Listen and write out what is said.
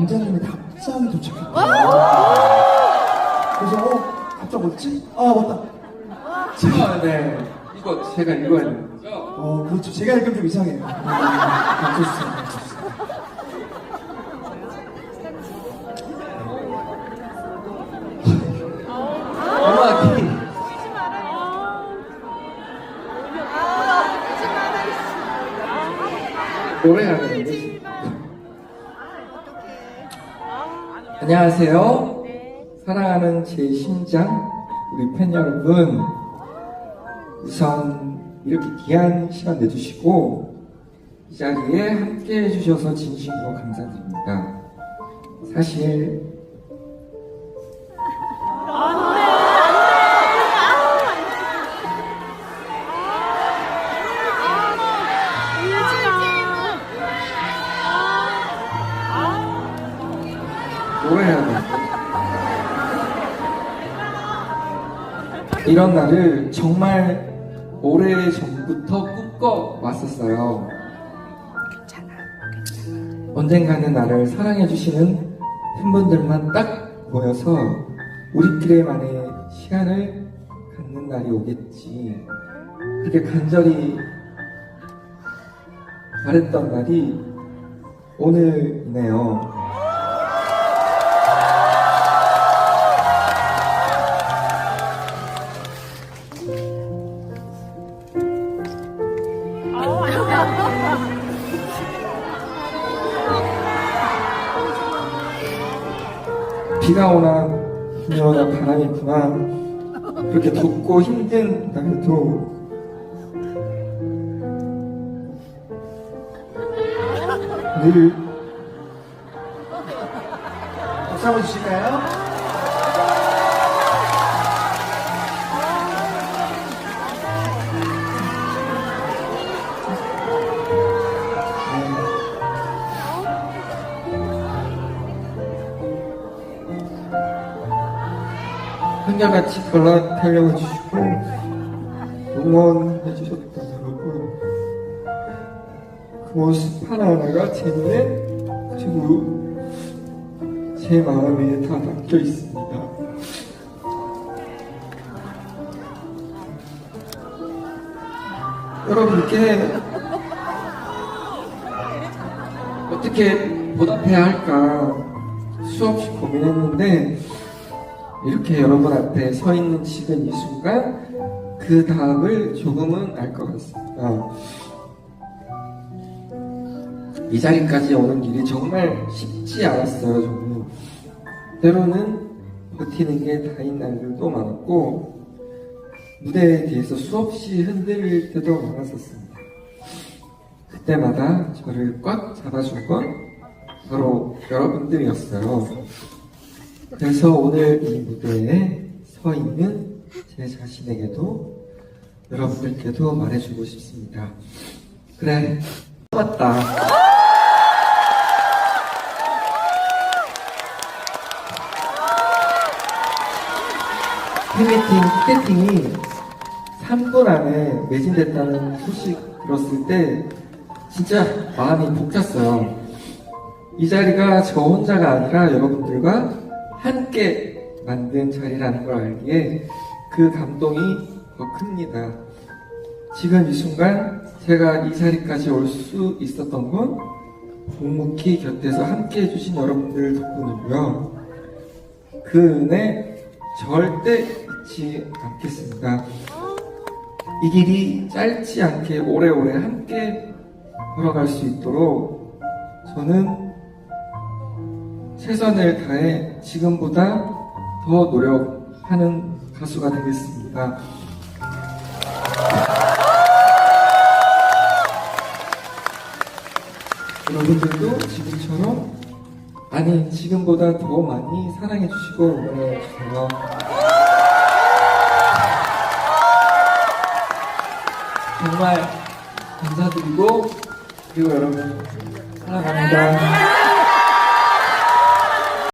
원장님의 답장이 도착했대요. 그래서 어 답장 뭐지? 아 맞다. 아, 네. 이거 제가 읽어야 되는 거죠? 어 그렇죠. 제가 읽으면 좀 이상해요. 네. 좋습니다. 음악이 노래하는 게 안녕하세요. 사랑하는 제 심장 우리 팬 여러분 우선 이렇게 귀한 시간 내주시고 이 자리에 함께 해주셔서 진심으로 감사드립니다. 사실 이런 날을 정말 오래 전부터 꿈꿔 왔었어요. 언젠가는 나를 사랑해주시는 팬분들만 딱 모여서 우리끼리만의 시간을 갖는 날이 오겠지. 그렇게 간절히 바랬던 날이 오늘이네요. 비가 오나 비 오나 바람이 부나 그렇게 덥고 힘든 날도 늘 박수 한번 주실까요? 한결같이 걸어 달려와 주시고 응원해 주셨던 여러분 그 모습 하나하나가 제 눈에 그리고 제 마음에 다 담겨 있습니다. 여러분께 어떻게 보답해야 할까 수없이 고민했는데 이렇게 여러분 앞에 서 있는 지금 이 순간 그 답을 조금은 알 것 같습니다. 이 자리까지 오는 길이 정말 쉽지 않았어요, 저는. 때로는 버티는 게 다인 날들도 많았고, 무대에 대해서 수없이 흔들릴 때도 많았었습니다. 그때마다 저를 꽉 잡아준 건 바로 여러분들이었어요. 그래서 오늘 이 무대에 서 있는 제 자신에게도 여러분들께도 말해주고 싶습니다. 그래, 맞다. 팬미팅, 티켓팅이 3분 안에 매진됐다는 소식 들었을 때 진짜 마음이 벅찼어요. 이 자리가 저 혼자가 아니라 여러분들과 함께 만든 자리라는 걸 알기에 그 감동이 더 큽니다. 지금 이 순간 제가 이 자리까지 올 수 있었던 건 묵묵히 곁에서 함께 해주신 여러분들 덕분이고요. 그 은혜 절대 잊지 않겠습니다. 이 길이 짧지 않게 오래오래 함께 걸어갈 수 있도록 저는 최선을 다해 지금보다 더 노력하는 가수가 되겠습니다. 여러분들도 지금처럼 아니 지금보다 더 많이 사랑해 주시고 응원해 주세요. 정말 감사드리고 그리고 여러분 사랑합니다.